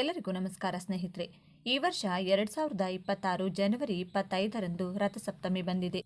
ಎಲ್ಲರಿಗೂ ನಮಸ್ಕಾರ ಸ್ನೇಹಿತರೆ. ಈ ವರ್ಷ ಎರಡ್ ಸಾವಿರದ ಇಪ್ಪತ್ತಾರು ಜನವರಿ ಇಪ್ಪತ್ತೈದರಂದು ರಥಸಪ್ತಮಿ ಬಂದಿದೆ.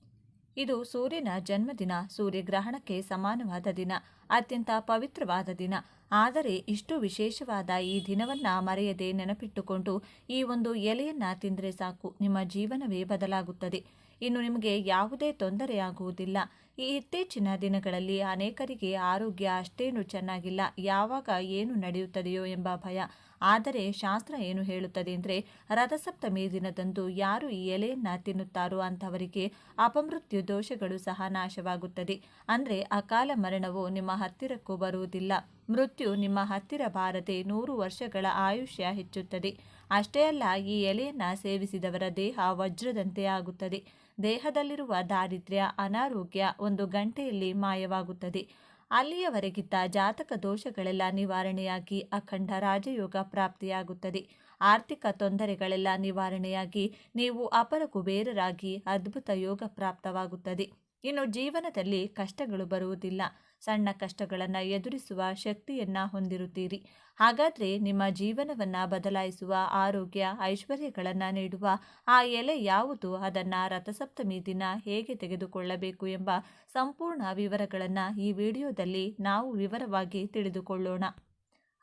ಇದು ಸೂರ್ಯನ ಜನ್ಮದಿನ, ಸೂರ್ಯಗ್ರಹಣಕ್ಕೆ ಸಮಾನವಾದ ದಿನ, ಅತ್ಯಂತ ಪವಿತ್ರವಾದ ದಿನ. ಆದರೆ ಇಷ್ಟು ವಿಶೇಷವಾದ ಈ ದಿನವನ್ನ ಮರೆಯದೆ ನೆನಪಿಟ್ಟುಕೊಂಡು ಈ ಒಂದು ಎಲೆಯನ್ನ ತಿಂದರೆ ಸಾಕು, ನಿಮ್ಮ ಜೀವನವೇ ಬದಲಾಗುತ್ತದೆ. ಇನ್ನು ನಿಮಗೆ ಯಾವುದೇ ತೊಂದರೆಯಾಗುವುದಿಲ್ಲ ಈ ಇತ್ತೀಚಿನ ದಿನಗಳಲ್ಲಿ ಅನೇಕರಿಗೆ ಆರೋಗ್ಯ ಅಷ್ಟೇನು ಚೆನ್ನಾಗಿಲ್ಲ. ಯಾವಾಗ ಏನು ನಡೆಯುತ್ತದೆಯೋ ಎಂಬ ಭಯ. ಆದರೆ ಶಾಸ್ತ್ರ ಏನು ಹೇಳುತ್ತದೆ ಅಂದರೆ, ರಥಸಪ್ತಮಿ ದಿನದಂದು ಯಾರು ಈ ಎಲೆಯನ್ನು ತಿನ್ನುತ್ತಾರೋ ಅಂಥವರಿಗೆ ಅಪಮೃತ್ಯು ದೋಷಗಳು ಸಹ ನಾಶವಾಗುತ್ತದೆ. ಅಂದರೆ ಅಕಾಲ ಮರಣವು ನಿಮ್ಮ ಹತ್ತಿರಕ್ಕೂ ಬರುವುದಿಲ್ಲ. ಮೃತ್ಯು ನಿಮ್ಮ ಹತ್ತಿರ ಬಾರದೆ ನೂರು ವರ್ಷಗಳ ಆಯುಷ್ಯ ಹೆಚ್ಚುತ್ತದೆ. ಅಷ್ಟೇ ಅಲ್ಲ, ಈ ಎಲೆಯನ್ನು ಸೇವಿಸಿದವರ ದೇಹ ವಜ್ರದಂತೆ ಆಗುತ್ತದೆ. ದೇಹದಲ್ಲಿರುವ ದಾರಿದ್ರ್ಯ, ಅನಾರೋಗ್ಯ ಒಂದು ಗಂಟೆಯಲ್ಲಿ ಮಾಯವಾಗುತ್ತದೆ. ಅಲ್ಲಿಯವರೆಗಿದ್ದ ಜಾತಕ ದೋಷಗಳೆಲ್ಲ ನಿವಾರಣೆಯಾಗಿ ಅಖಂಡ ರಾಜಯೋಗ ಪ್ರಾಪ್ತಿಯಾಗುತ್ತದೆ. ಆರ್ಥಿಕ ತೊಂದರೆಗಳೆಲ್ಲ ನಿವಾರಣೆಯಾಗಿ ನೀವು ಅಪರ ಕುಬೇರರಾಗಿ ಅದ್ಭುತ ಯೋಗ ಪ್ರಾಪ್ತವಾಗುತ್ತದೆ. ಇನ್ನು ಜೀವನದಲ್ಲಿ ಕಷ್ಟಗಳು ಬರುವುದಿಲ್ಲ. ಸಣ್ಣ ಕಷ್ಟಗಳನ್ನು ಎದುರಿಸುವ ಶಕ್ತಿಯನ್ನ ಹೊಂದಿರುತ್ತೀರಿ. ಹಾಗಾದರೆ ನಿಮ್ಮ ಜೀವನವನ್ನ ಬದಲಾಯಿಸುವ ಆರೋಗ್ಯ, ಐಶ್ವರ್ಯಗಳನ್ನು ನೀಡುವ ಆ ಎಲೆ ಯಾವುದು? ಅದನ್ನು ರಥಸಪ್ತಮಿ ದಿನ ಹೇಗೆ ತೆಗೆದುಕೊಳ್ಳಬೇಕು ಎಂಬ ಸಂಪೂರ್ಣ ವಿವರಗಳನ್ನು ಈ ವಿಡಿಯೋದಲ್ಲಿ ನಾವು ವಿವರವಾಗಿ ತಿಳಿದುಕೊಳ್ಳೋಣ.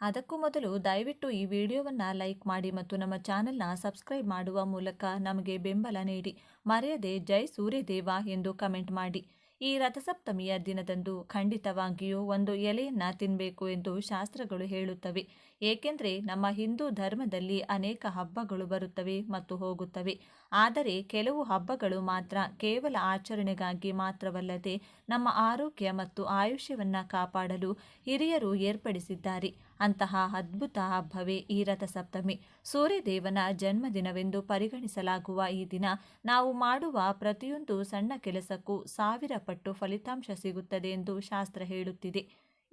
ಅದಕ್ಕೂ ಮೊದಲು ದಯವಿಟ್ಟು ಈ ವಿಡಿಯೋವನ್ನು ಲೈಕ್ ಮಾಡಿ ಮತ್ತು ನಮ್ಮ ಚಾನೆಲ್ನ ಸಬ್ಸ್ಕ್ರೈಬ್ ಮಾಡುವ ಮೂಲಕ ನಮಗೆ ಬೆಂಬಲ ನೀಡಿ. ಮರೆಯದೆ ಜೈ ಸೂರ್ಯದೇವ ಎಂದು ಕಮೆಂಟ್ ಮಾಡಿ. ಈ ರಥಸಪ್ತಮಿಯ ದಿನದಂದು ಖಂಡಿತವಾಗಿಯೂ ಒಂದು ಎಲೆಯನ್ನ ತಿನ್ನಬೇಕು ಎಂದು ಶಾಸ್ತ್ರಗಳು ಹೇಳುತ್ತವೆ. ಏಕೆಂದರೆ ನಮ್ಮ ಹಿಂದೂ ಧರ್ಮದಲ್ಲಿ ಅನೇಕ ಹಬ್ಬಗಳು ಬರುತ್ತವೆ ಮತ್ತು ಹೋಗುತ್ತವೆ. ಆದರೆ ಕೆಲವು ಹಬ್ಬಗಳು ಮಾತ್ರ ಕೇವಲ ಆಚರಣೆಗಾಗಿ ಮಾತ್ರವಲ್ಲದೆ ನಮ್ಮ ಆರೋಗ್ಯ ಮತ್ತು ಆಯುಷ್ಯವನ್ನು ಕಾಪಾಡಲು ಹಿರಿಯರು ಏರ್ಪಡಿಸಿದ್ದಾರೆ. ಅಂತಹ ಅದ್ಭುತ ಹಬ್ಬವೇ ಈ ರಥಸಪ್ತಮಿ. ಸೂರ್ಯದೇವನ ಜನ್ಮದಿನವೆಂದು ಪರಿಗಣಿಸಲಾಗುವ ಈ ದಿನ ನಾವು ಮಾಡುವ ಪ್ರತಿಯೊಂದು ಸಣ್ಣ ಕೆಲಸಕ್ಕೂ ಸಾವಿರ ಪಟ್ಟು ಫಲಿತಾಂಶ ಸಿಗುತ್ತದೆ ಎಂದು ಶಾಸ್ತ್ರ ಹೇಳುತ್ತಿದೆ.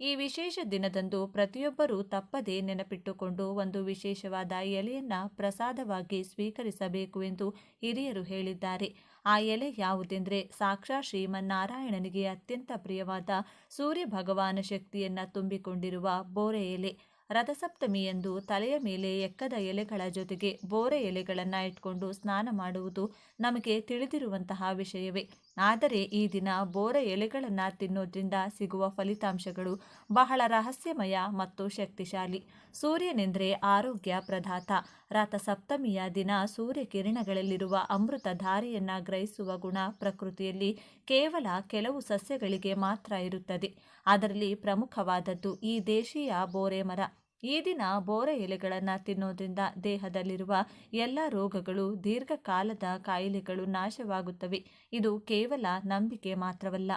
ಈ ವಿಶೇಷ ದಿನದಂದು ಪ್ರತಿಯೊಬ್ಬರೂ ತಪ್ಪದೇ ನೆನಪಿಟ್ಟುಕೊಂಡು ಒಂದು ವಿಶೇಷವಾದ ಎಲೆಯನ್ನ ಪ್ರಸಾದವಾಗಿ ಸ್ವೀಕರಿಸಬೇಕು ಎಂದು ಹಿರಿಯರು ಹೇಳಿದ್ದಾರೆ. ಆ ಎಲೆ ಯಾವುದೆಂದರೆ ಸಾಕ್ಷಾತ್ ಶ್ರೀಮನ್ನಾರಾಯಣನಿಗೆ ಅತ್ಯಂತ ಪ್ರಿಯವಾದ ಸೂರ್ಯ ಭಗವಾನ ಶಕ್ತಿಯನ್ನ ತುಂಬಿಕೊಂಡಿರುವ ಬೋರೆ ಎಲೆ. ರಥಸಪ್ತಮಿಯಂದು ತಲೆಯ ಮೇಲೆ ಎಕ್ಕದ ಎಲೆಗಳ ಜೊತೆಗೆ ಬೋರೆ ಎಲೆಗಳನ್ನು ಇಟ್ಕೊಂಡು ಸ್ನಾನ ಮಾಡುವುದು ನಮಗೆ ತಿಳಿದಿರುವಂತಹ ವಿಷಯವೇ. ಆದರೆ ಈ ದಿನ ಬೋರೆ ಎಲೆಗಳನ್ನು ತಿನ್ನೋದ್ರಿಂದ ಸಿಗುವ ಫಲಿತಾಂಶಗಳು ಬಹಳ ರಹಸ್ಯಮಯ ಮತ್ತು ಶಕ್ತಿಶಾಲಿ. ಸೂರ್ಯನೆಂದರೆ ಆರೋಗ್ಯ ಪ್ರದಾತ ರಥಸಪ್ತಮಿಯ ದಿನ ಸೂರ್ಯ ಕಿರಣಗಳಲ್ಲಿರುವ ಅಮೃತ ಧಾರೆಯನ್ನು ಗ್ರಹಿಸುವ ಗುಣ ಪ್ರಕೃತಿಯಲ್ಲಿ ಕೇವಲ ಕೆಲವು ಸಸ್ಯಗಳಿಗೆ ಮಾತ್ರ ಇರುತ್ತದೆ. ಅದರಲ್ಲಿ ಪ್ರಮುಖವಾದದ್ದು ಈ ದೇಶೀಯ ಬೋರೆ ಮರ. ಈ ದಿನ ಬೋರೆ ಎಲೆಗಳನ್ನು ತಿನ್ನೋದ್ರಿಂದ ದೇಹದಲ್ಲಿರುವ ಎಲ್ಲ ರೋಗಗಳು ದೀರ್ಘಕಾಲದ ಕಾಯಿಲೆಗಳು ನಾಶವಾಗುತ್ತವೆ. ಇದು ಕೇವಲ ನಂಬಿಕೆ ಮಾತ್ರವಲ್ಲ.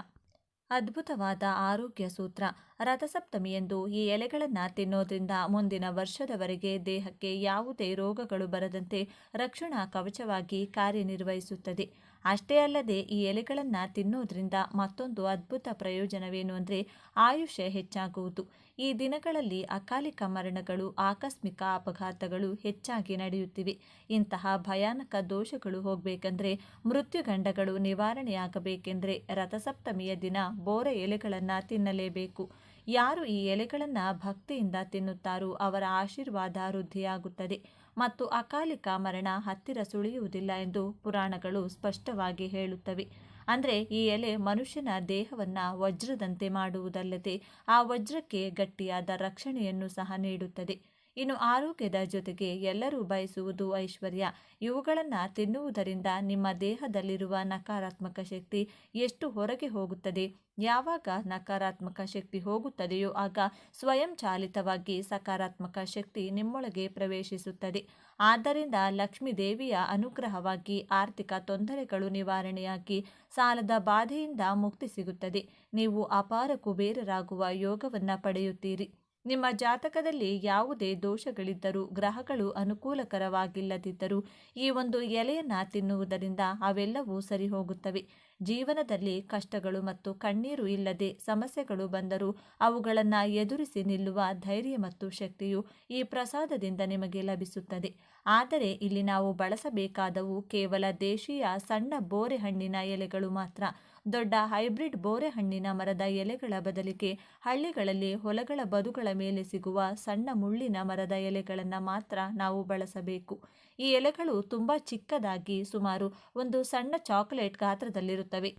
ಅದ್ಭುತವಾದ ಆರೋಗ್ಯ ಸೂತ್ರ. ರಥಸಪ್ತಮಿಯಂದು ಈ ಎಲೆಗಳನ್ನು ತಿನ್ನೋದ್ರಿಂದ ಮುಂದಿನ ವರ್ಷದವರೆಗೆ ದೇಹಕ್ಕೆ ಯಾವುದೇ ರೋಗಗಳು ಬರದಂತೆ ರಕ್ಷಣಾ ಕವಚವಾಗಿ ಕಾರ್ಯನಿರ್ವಹಿಸುತ್ತದೆ. ಅಷ್ಟೇ ಅಲ್ಲದೆ ಈ ಎಲೆಗಳನ್ನು ತಿನ್ನೋದ್ರಿಂದ ಮತ್ತೊಂದು ಅದ್ಭುತ ಪ್ರಯೋಜನವೇನು ಅಂದರೆ ಆಯುಷ್ಯ ಹೆಚ್ಚಾಗುವುದು. ಈ ದಿನಗಳಲ್ಲಿ ಅಕಾಲಿಕ ಮರಣಗಳು, ಆಕಸ್ಮಿಕ ಅಪಘಾತಗಳು ಹೆಚ್ಚಾಗಿ ನಡೆಯುತ್ತಿವೆ. ಇಂತಹ ಭಯಾನಕ ದೋಷಗಳು ಹೋಗಬೇಕಂದ್ರೆ ಮೃತ್ಯುಗಂಡಗಳು ನಿವಾರಣೆಯಾಗಬೇಕೆಂದರೆ ರಥಸಪ್ತಮಿಯ ದಿನ ಬೋರ ಎಲೆಗಳನ್ನು ತಿನ್ನಲೇಬೇಕು. ಯಾರು ಈ ಎಲೆಗಳನ್ನು ಭಕ್ತಿಯಿಂದ ತಿನ್ನುತ್ತಾರೋ ಅವರ ಆಶೀರ್ವಾದ ವೃದ್ಧಿಯಾಗುತ್ತದೆ. ಮತ್ತು ಅಕಾಲಿಕ ಮರಣ ಹತ್ತಿರ ಸುಳಿಯುವುದಿಲ್ಲ ಎಂದು ಪುರಾಣಗಳು ಸ್ಪಷ್ಟವಾಗಿ ಹೇಳುತ್ತವೆ. ಅಂದರೆ ಈ ಎಲೆ ಮನುಷ್ಯನ ದೇಹವನ್ನು ವಜ್ರದಂತೆ ಮಾಡುವುದಲ್ಲದೆ ಆ ವಜ್ರಕ್ಕೆ ಗಟ್ಟಿಯಾದ ರಕ್ಷಣೆಯನ್ನು ಸಹ ನೀಡುತ್ತದೆ. ಇನ್ನು ಆರೋಗ್ಯದ ಜೊತೆಗೆ ಎಲ್ಲರೂ ಬಯಸುವುದು ಐಶ್ವರ್ಯ. ಇವುಗಳನ್ನು ತಿನ್ನುವುದರಿಂದ ನಿಮ್ಮ ದೇಹದಲ್ಲಿರುವ ನಕಾರಾತ್ಮಕ ಶಕ್ತಿ ಎಷ್ಟು ಹೊರಗೆ ಹೋಗುತ್ತದೆ? ಯಾವಾಗ ನಕಾರಾತ್ಮಕ ಶಕ್ತಿ ಹೋಗುತ್ತದೆಯೋ ಆಗ ಸ್ವಯಂ ಚಾಲಿತವಾಗಿ ಸಕಾರಾತ್ಮಕ ಶಕ್ತಿ ನಿಮ್ಮೊಳಗೆ ಪ್ರವೇಶಿಸುತ್ತದೆ. ಆದ್ದರಿಂದ ಲಕ್ಷ್ಮೀ ದೇವಿಯ ಅನುಗ್ರಹವಾಗಿ ಆರ್ಥಿಕ ತೊಂದರೆಗಳು ನಿವಾರಣೆಯಾಗಿ ಸಾಲದ ಬಾಧೆಯಿಂದ ಮುಕ್ತಿ ಸಿಗುತ್ತದೆ. ನೀವು ಅಪಾರ ಕುಬೇರರಾಗುವ ಯೋಗವನ್ನು ಪಡೆಯುತ್ತೀರಿ. ನಿಮ್ಮ ಜಾತಕದಲ್ಲಿ ಯಾವುದೇ ದೋಷಗಳಿದ್ದರೂ, ಗ್ರಹಗಳು ಅನುಕೂಲಕರವಾಗಿಲ್ಲದಿದ್ದರೂ, ಈ ಒಂದು ಎಲೆಯನ್ನು ತಿನ್ನುವುದರಿಂದ ಅವೆಲ್ಲವೂ ಸರಿ ಹೋಗುತ್ತವೆ ಜೀವನದಲ್ಲಿ ಕಷ್ಟಗಳು ಮತ್ತು ಕಣ್ಣೀರು ಇಲ್ಲದೆ ಸಮಸ್ಯೆಗಳು ಬಂದರೂ, ಅವುಗಳನ್ನು ಎದುರಿಸಿ ನಿಲ್ಲುವ ಧೈರ್ಯ ಮತ್ತು ಶಕ್ತಿಯು ಈ ಪ್ರಸಾದದಿಂದ ನಿಮಗೆ ಲಭಿಸುತ್ತದೆ. ಆದರೆ ಇಲ್ಲಿ ನಾವು ಬಳಸಬೇಕಾದವು ಕೇವಲ ದೇಶೀಯ ಸಣ್ಣ ಬೋರೆ ಹಣ್ಣಿನ ಎಲೆಗಳು ಮಾತ್ರ. ದೊಡ್ಡ ಹೈಬ್ರಿಡ್ ಬೋರೆ ಹಣ್ಣಿನ ಮರದ ಎಲೆಗಳ ಬದಲಿಗೆ ಹಳ್ಳಿಗಳಲ್ಲಿ ಹೊಲಗಳ ಬದುಗಳ ಮೇಲೆ ಸಿಗುವ ಸಣ್ಣ ಮುಳ್ಳಿನ ಮರದ ಎಲೆಗಳನ್ನು ಮಾತ್ರ ನಾವು ಬಳಸಬೇಕು. ಈ ಎಲೆಗಳು ತುಂಬ ಚಿಕ್ಕದಾಗಿ ಸುಮಾರು ಒಂದು ಸಣ್ಣ ಚಾಕೊಲೇಟ್ ಗಾತ್ರದಲ್ಲಿರುತ್ತವೆ.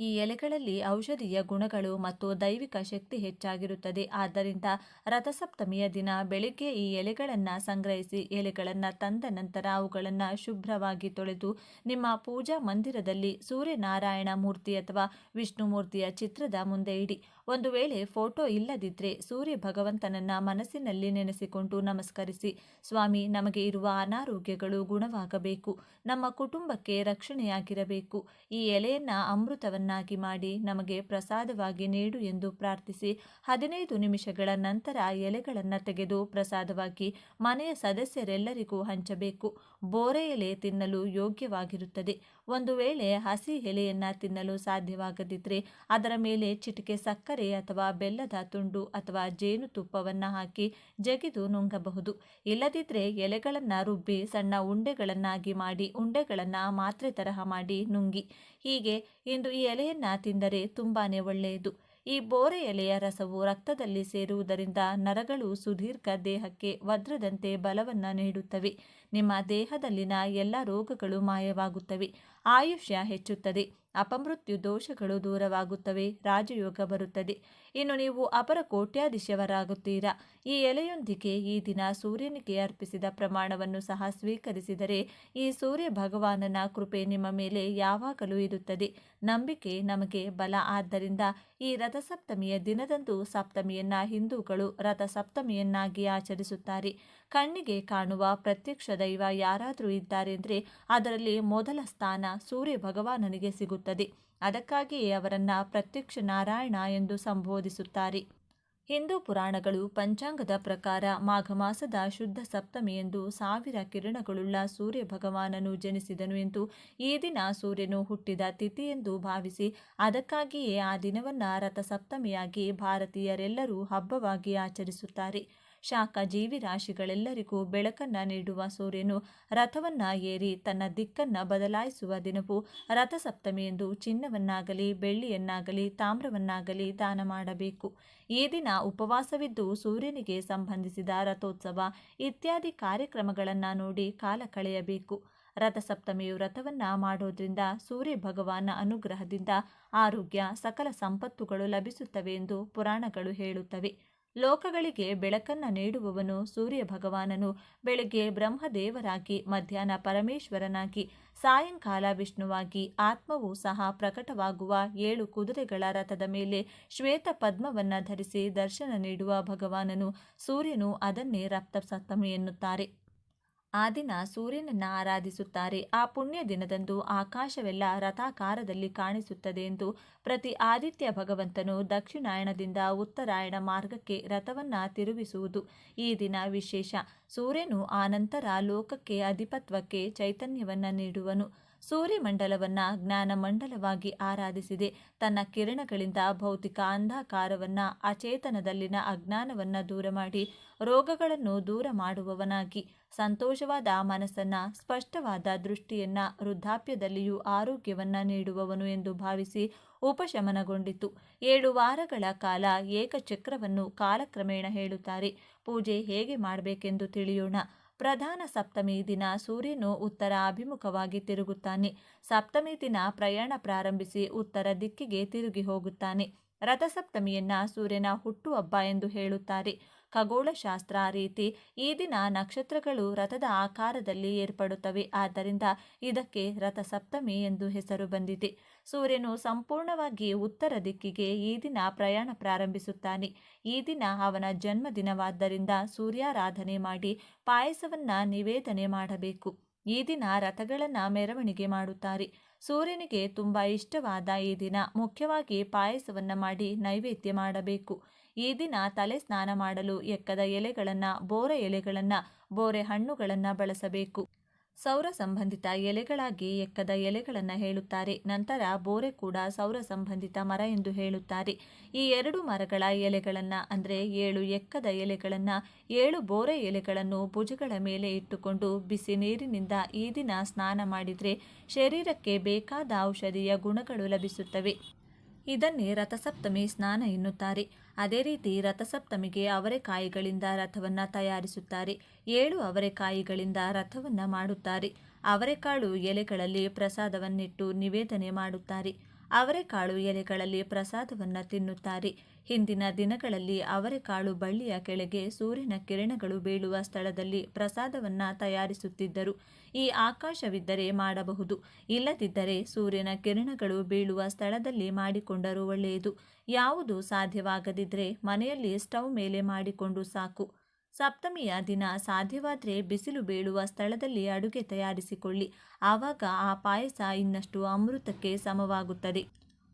ಈ ಎಲೆಗಳಲ್ಲಿ ಔಷಧೀಯ ಗುಣಗಳು ಮತ್ತು ದೈವಿಕ ಶಕ್ತಿ ಹೆಚ್ಚಾಗಿರುತ್ತದೆ. ಆದ್ದರಿಂದ ರಥಸಪ್ತಮಿಯ ದಿನ ಬೆಳಿಗ್ಗೆ ಈ ಎಲೆಗಳನ್ನು ಸಂಗ್ರಹಿಸಿ ಎಲೆಗಳನ್ನು ತಂದ ನಂತರ ಅವುಗಳನ್ನು ಶುಭ್ರವಾಗಿ ತೊಳೆದು ನಿಮ್ಮ ಪೂಜಾ ಮಂದಿರದಲ್ಲಿ ಸೂರ್ಯನಾರಾಯಣ ಮೂರ್ತಿ ಅಥವಾ ವಿಷ್ಣು ಮೂರ್ತಿಯ ಚಿತ್ರದ ಮುಂದೆ ಇಡಿ. ಒಂದು ವೇಳೆ ಫೋಟೋ ಇಲ್ಲದಿದ್ದರೆ ಸೂರ್ಯ ಭಗವಂತನನ್ನ ಮನಸ್ಸಿನಲ್ಲಿ ನೆನೆಸಿಕೊಂಡು ನಮಸ್ಕರಿಸಿ. ಸ್ವಾಮಿ, ನಮಗೆ ಇರುವ ಅನಾರೋಗ್ಯಗಳು ಗುಣವಾಗಬೇಕು. ನಮ್ಮ ಕುಟುಂಬಕ್ಕೆ ರಕ್ಷಣೆಯಾಗಿರಬೇಕು. ಈ ಎಲೆಯನ್ನ ಅಮೃತವನ್ನಾಗಿ ಮಾಡಿ ನಮಗೆ ಪ್ರಸಾದವಾಗಿ ನೀಡು ಎಂದು ಪ್ರಾರ್ಥಿಸಿ ಹದಿನೈದು ನಿಮಿಷಗಳ ನಂತರ ಎಲೆಗಳನ್ನು ತೆಗೆದು ಪ್ರಸಾದವಾಗಿ ಮನೆಯ ಸದಸ್ಯರೆಲ್ಲರಿಗೂ ಹಂಚಬೇಕು. ಬೋರೆ ಎಲೆ ತಿನ್ನಲು ಯೋಗ್ಯವಾಗಿರುತ್ತದೆ. ಒಂದು ವೇಳೆ ಹಸಿ ಎಲೆಯನ್ನ ತಿನ್ನಲು ಸಾಧ್ಯವಾಗದಿದ್ದರೆ ಅದರ ಮೇಲೆ ಚಿಟಿಕೆ ಸಕ್ಕರೆ ಅಥವಾ ಬೆಲ್ಲದ ತುಂಡು ಅಥವಾ ಜೇನುತುಪ್ಪವನ್ನು ಹಾಕಿ ಜಗಿದು ನುಂಗಬಹುದು. ಇಲ್ಲದಿದ್ದರೆ ಎಲೆಗಳನ್ನು ರುಬ್ಬಿ ಸಣ್ಣ ಉಂಡೆಗಳನ್ನಾಗಿ ಮಾಡಿ ಉಂಡೆಗಳನ್ನು ಮಾತ್ರೆ ತರಹ ಮಾಡಿ ನುಂಗಿ. ಹೀಗೆ ಇಂದು ಈ ಎಲೆಯನ್ನು ತಿಂದರೆ ತುಂಬಾನೇ ಒಳ್ಳೆಯದು. ಈ ಬೋರೆ ಎಲೆಯ ರಸವು ರಕ್ತದಲ್ಲಿ ಸೇರುವುದರಿಂದ ನರಗಳು ಸುದೀರ್ಘ ದೇಹಕ್ಕೆ ವಜ್ರದಂತೆ ಬಲವನ್ನು ನೀಡುತ್ತವೆ. ನಿಮ್ಮ ದೇಹದಲ್ಲಿನ ಎಲ್ಲ ರೋಗಗಳು ಮಾಯವಾಗುತ್ತವೆ. ಆಯುಷ್ಯ ಹೆಚ್ಚುತ್ತದೆ. ಅಪಮೃತ್ಯು ದೋಷಗಳು ದೂರವಾಗುತ್ತವೆ. ರಾಜಯೋಗ ಬರುತ್ತದೆ. ಇನ್ನು ನೀವು ಅಪರ ಕೋಟ್ಯಾಧೀಶವರಾಗುತ್ತೀರಾ ಈ ಎಲೆಯೊಂದಿಗೆ ಈ ದಿನ ಸೂರ್ಯನಿಗೆ ಅರ್ಪಿಸಿದ ಪ್ರಮಾಣವನ್ನು ಸಹ ಸ್ವೀಕರಿಸಿದರೆ ಈ ಸೂರ್ಯ ಭಗವಾನನ ಕೃಪೆ ನಿಮ್ಮ ಮೇಲೆ ಯಾವಾಗಲೂ ಇರುತ್ತದೆ. ನಂಬಿಕೆ ನಮಗೆ ಬಲ. ಆದ್ದರಿಂದ ಈ ರಥಸಪ್ತಮಿಯ ದಿನದಂದು ಸಪ್ತಮಿಯನ್ನ ಹಿಂದೂಗಳು ರಥಸಪ್ತಮಿಯನ್ನಾಗಿ ಆಚರಿಸುತ್ತಾರೆ. ಕಣ್ಣಿಗೆ ಕಾಣುವ ಪ್ರತ್ಯಕ್ಷ ದೈವ ಯಾರಾದರೂ ಇದ್ದಾರೆಂದರೆ ಅದರಲ್ಲಿ ಮೊದಲ ಸ್ಥಾನ ಸೂರ್ಯ ಭಗವಾನನಿಗೆ ಸಿಗುತ್ತದೆ. ಅದಕ್ಕಾಗಿಯೇ ಅವರನ್ನು ಪ್ರತ್ಯಕ್ಷ ನಾರಾಯಣ ಎಂದು ಸಂಬೋಧಿಸುತ್ತಾರೆ. ಹಿಂದೂ ಪುರಾಣಗಳು ಪಂಚಾಂಗದ ಪ್ರಕಾರ ಮಾಘ ಮಾಸದ ಶುದ್ಧ ಸಪ್ತಮಿಯೆಂದು ಸಾವಿರ ಕಿರಣಗಳುಳ್ಳ ಸೂರ್ಯ ಭಗವಾನನು ಜನಿಸಿದನು ಎಂದು ಈ ದಿನ ಸೂರ್ಯನು ಹುಟ್ಟಿದ ತಿಥಿಯೆಂದು ಭಾವಿಸಿ ಅದಕ್ಕಾಗಿಯೇ ಆ ದಿನವನ್ನು ರಥಸಪ್ತಮಿಯಾಗಿ ಭಾರತೀಯರೆಲ್ಲರೂ ಹಬ್ಬವಾಗಿ ಆಚರಿಸುತ್ತಾರೆ. ಶಾಖ ಜೀವಿ ರಾಶಿಗಳೆಲ್ಲರಿಗೂ ಬೆಳಕನ್ನ ನೀಡುವ ಸೂರ್ಯನು ರಥವನ್ನ ಏರಿ ತನ್ನ ದಿಕ್ಕನ್ನ ಬದಲಾಯಿಸುವ ದಿನವು ರಥಸಪ್ತಮಿ ಎಂದು ಚಿನ್ನವನ್ನಾಗಲಿ, ಬೆಳ್ಳಿಯನ್ನಾಗಲಿ, ತಾಮ್ರವನ್ನಾಗಲಿ ದಾನ ಮಾಡಬೇಕು. ಈ ದಿನ ಉಪವಾಸವಿದ್ದು ಸೂರ್ಯನಿಗೆ ಸಂಬಂಧಿಸಿದ ರಥೋತ್ಸವ ಇತ್ಯಾದಿ ಕಾರ್ಯಕ್ರಮಗಳನ್ನು ನೋಡಿ ಕಾಲ ಕಳೆಯಬೇಕು. ರಥಸಪ್ತಮಿಯು ವ್ರತವನ್ನ ಮಾಡೋದ್ರಿಂದ ಸೂರ್ಯ ಭಗವಾನ ಅನುಗ್ರಹದಿಂದ ಆರೋಗ್ಯ, ಸಕಲ ಸಂಪತ್ತುಗಳು ಲಭಿಸುತ್ತವೆ ಎಂದು ಪುರಾಣಗಳು ಹೇಳುತ್ತವೆ. ಲೋಕಗಳಿಗೆ ಬೆಳಕನ್ನ ನೀಡುವವನು ಸೂರ್ಯ ಭಗವಾನನು ಬೆಳಗ್ಗೆ ಬ್ರಹ್ಮದೇವರಾಗಿ, ಮಧ್ಯಾಹ್ನ ಪರಮೇಶ್ವರನಾಗಿ, ಸಾಯಂಕಾಲ ವಿಷ್ಣುವಾಗಿ, ಆತ್ಮವು ಸಹ ಪ್ರಕಟವಾಗುವ ಏಳು ಕುದುರೆಗಳ ರಥದ ಮೇಲೆ ಶ್ವೇತ ಪದ್ಮವನ್ನ ಧರಿಸಿ ದರ್ಶನ ನೀಡುವ ಭಗವಾನನು. ಸೂರ್ಯನು ಅದನ್ನೇ ರಕ್ತಸಪ್ತಮಿ ಎನ್ನುತ್ತಾರೆ. ಆ ದಿನ ಸೂರ್ಯನನ್ನ ಆರಾಧಿಸುತ್ತಾರೆ. ಆ ಪುಣ್ಯ ದಿನದಂದು ಆಕಾಶವೆಲ್ಲ ರಥಾಕಾರದಲ್ಲಿ ಕಾಣಿಸುತ್ತದೆ ಎಂದು ಪ್ರತಿ ಆದಿತ್ಯ ಭಗವಂತನು ದಕ್ಷಿಣಾಯಣದಿಂದ ಉತ್ತರಾಯಣ ಮಾರ್ಗಕ್ಕೆ ರಥವನ್ನ ತಿರುಗಿಸುವುದು ಈ ದಿನ ವಿಶೇಷ. ಸೂರ್ಯನು ಆನಂತರ ಲೋಕಕ್ಕೆ ಅಧಿಪತ್ವಕ್ಕೆ ಚೈತನ್ಯವನ್ನ ನೀಡುವನು. ಸೂರ್ಯಮಂಡಲವನ್ನ ಜ್ಞಾನ ಮಂಡಲವಾಗಿ ಆರಾಧಿಸಿದೆ. ತನ್ನ ಕಿರಣಗಳಿಂದ ಭೌತಿಕ ಅಂಧಕಾರವನ್ನು, ಅಚೇತನದಲ್ಲಿನ ಅಜ್ಞಾನವನ್ನ ದೂರ ಮಾಡಿ ರೋಗಗಳನ್ನು ದೂರ ಮಾಡುವವನಾಗಿ, ಸಂತೋಷವಾದ ಮನಸ್ಸನ್ನ, ಸ್ಪಷ್ಟವಾದ ದೃಷ್ಟಿಯನ್ನ, ವೃದ್ಧಾಪ್ಯದಲ್ಲಿಯೂ ಆರೋಗ್ಯವನ್ನ ನೀಡುವವನು ಎಂದು ಭಾವಿಸಿ ಉಪಶಮನಗೊಂಡಿತು. ಏಳು ವಾರಗಳ ಕಾಲ ಏಕಚಕ್ರವನ್ನು ಕಾಲಕ್ರಮೇಣ ಹೇಳುತ್ತಾರೆ. ಪೂಜೆ ಹೇಗೆ ಮಾಡಬೇಕೆಂದು ತಿಳಿಯೋಣ. ಪ್ರಧಾನ ಸಪ್ತಮಿ ದಿನ ಸೂರ್ಯನು ಉತ್ತರ ಅಭಿಮುಖವಾಗಿ ತಿರುಗುತ್ತಾನೆ. ಸಪ್ತಮಿ ದಿನ ಪ್ರಯಾಣ ಪ್ರಾರಂಭಿಸಿ ಉತ್ತರ ದಿಕ್ಕಿಗೆ ತಿರುಗಿ ಹೋಗುತ್ತಾನೆ. ರಥಸಪ್ತಮಿಯನ್ನ ಸೂರ್ಯನ ಹುಟ್ಟುಹಬ್ಬ ಎಂದು ಹೇಳುತ್ತಾರೆ. ಖಗೋಳಶಾಸ್ತ್ರ ರೀತಿ ಈ ದಿನ ನಕ್ಷತ್ರಗಳು ರಥದ ಆಕಾರದಲ್ಲಿ ಏರ್ಪಡುತ್ತವೆ. ಆದ್ದರಿಂದ ಇದಕ್ಕೆ ರಥಸಪ್ತಮಿ ಎಂದು ಹೆಸರು ಬಂದಿದೆ. ಸೂರ್ಯನು ಸಂಪೂರ್ಣವಾಗಿ ಉತ್ತರ ದಿಕ್ಕಿಗೆ ಈ ದಿನ ಪ್ರಯಾಣ ಪ್ರಾರಂಭಿಸುತ್ತಾನೆ. ಈ ದಿನ ಅವನ ಜನ್ಮದಿನವಾದ್ದರಿಂದ ಸೂರ್ಯಾರಾಧನೆ ಮಾಡಿ ಪಾಯಸವನ್ನ ನಿವೇದನೆ ಮಾಡಬೇಕು. ಈ ದಿನ ರಥಗಳನ್ನು ಮೆರವಣಿಗೆ ಮಾಡುತ್ತಾರೆ. ಸೂರ್ಯನಿಗೆ ತುಂಬ ಇಷ್ಟವಾದ ಈ ದಿನ ಮುಖ್ಯವಾಗಿ ಪಾಯಸವನ್ನ ಮಾಡಿ ನೈವೇದ್ಯ ಮಾಡಬೇಕು. ಈ ದಿನ ತಲೆ ಸ್ನಾನ ಮಾಡಲು ಎಕ್ಕದ ಎಲೆಗಳನ್ನು, ಬೋರೆ ಎಲೆಗಳನ್ನು, ಬೋರೆ ಹಣ್ಣುಗಳನ್ನು ಬಳಸಬೇಕು. ಸೌರ ಸಂಬಂಧಿತ ಎಲೆಗಳಾಗಿ ಎಕ್ಕದ ಎಲೆಗಳನ್ನು ಹೇಳುತ್ತಾರೆ. ನಂತರ ಬೋರೆ ಕೂಡ ಸೌರ ಸಂಬಂಧಿತ ಮರ ಎಂದು ಹೇಳುತ್ತಾರೆ. ಈ ಎರಡು ಮರಗಳ ಎಲೆಗಳನ್ನು, ಅಂದರೆ ಏಳು ಎಕ್ಕದ ಎಲೆಗಳನ್ನು, ಏಳು ಬೋರೆ ಎಲೆಗಳನ್ನು ಭುಜಗಳ ಮೇಲೆ ಇಟ್ಟುಕೊಂಡು ಬಿಸಿ ನೀರಿನಿಂದ ಈ ದಿನ ಸ್ನಾನ ಮಾಡಿದರೆ ಶರೀರಕ್ಕೆ ಬೇಕಾದ ಔಷಧೀಯ ಗುಣಗಳು ಲಭಿಸುತ್ತವೆ. ಇದನ್ನೇ ರಥಸಪ್ತಮಿ ಸ್ನಾನ ಎನ್ನುತ್ತಾರೆ. ಅದೇ ರೀತಿ ರಥಸಪ್ತಮಿಗೆ ಅವರೆಕಾಯಿಗಳಿಂದ ರಥವನ್ನು ತಯಾರಿಸುತ್ತಾರೆ. ಏಳು ಅವರೆಕಾಯಿಗಳಿಂದ ರಥವನ್ನು ಮಾಡುತ್ತಾರೆ. ಅವರೆಕಾಳು ಎಲೆಗಳಲ್ಲಿ ಪ್ರಸಾದವನ್ನಿಟ್ಟು ನಿವೇದನೆ ಮಾಡುತ್ತಾರೆ. ಅವರೆಕಾಳು ಎಲೆಗಳಲ್ಲಿ ಪ್ರಸಾದವನ್ನು ತಿನ್ನುತ್ತಾರೆ. ಹಿಂದಿನ ದಿನಗಳಲ್ಲಿ ಅವರೆಕಾಳು ಬಳ್ಳಿಯ ಕೆಳಗೆ ಸೂರ್ಯನ ಕಿರಣಗಳು ಬೀಳುವ ಸ್ಥಳದಲ್ಲಿ ಪ್ರಸಾದವನ್ನು ತಯಾರಿಸುತ್ತಿದ್ದರು. ಈ ಆಕಾಶವಿದ್ದರೆ ಮಾಡಬಹುದು, ಇಲ್ಲದಿದ್ದರೆ ಸೂರ್ಯನ ಕಿರಣಗಳು ಬೀಳುವ ಸ್ಥಳದಲ್ಲಿ ಮಾಡಿಕೊಂಡರೂ ಒಳ್ಳೆಯದು. ಯಾವುದು ಸಾಧ್ಯವಾಗದಿದ್ದರೆ ಮನೆಯಲ್ಲಿ ಸ್ಟವ್ ಮೇಲೆ ಮಾಡಿಕೊಂಡು ಸಾಕು. ಸಪ್ತಮಿಯ ದಿನ ಸಾಧ್ಯವಾದರೆ ಬಿಸಿಲು ಬೀಳುವ ಸ್ಥಳದಲ್ಲಿ ಅಡುಗೆ ತಯಾರಿಸಿಕೊಳ್ಳಿ. ಆವಾಗ ಆ ಪಾಯಸ ಇನ್ನಷ್ಟು ಅಮೃತಕ್ಕೆ ಸಮವಾಗುತ್ತದೆ.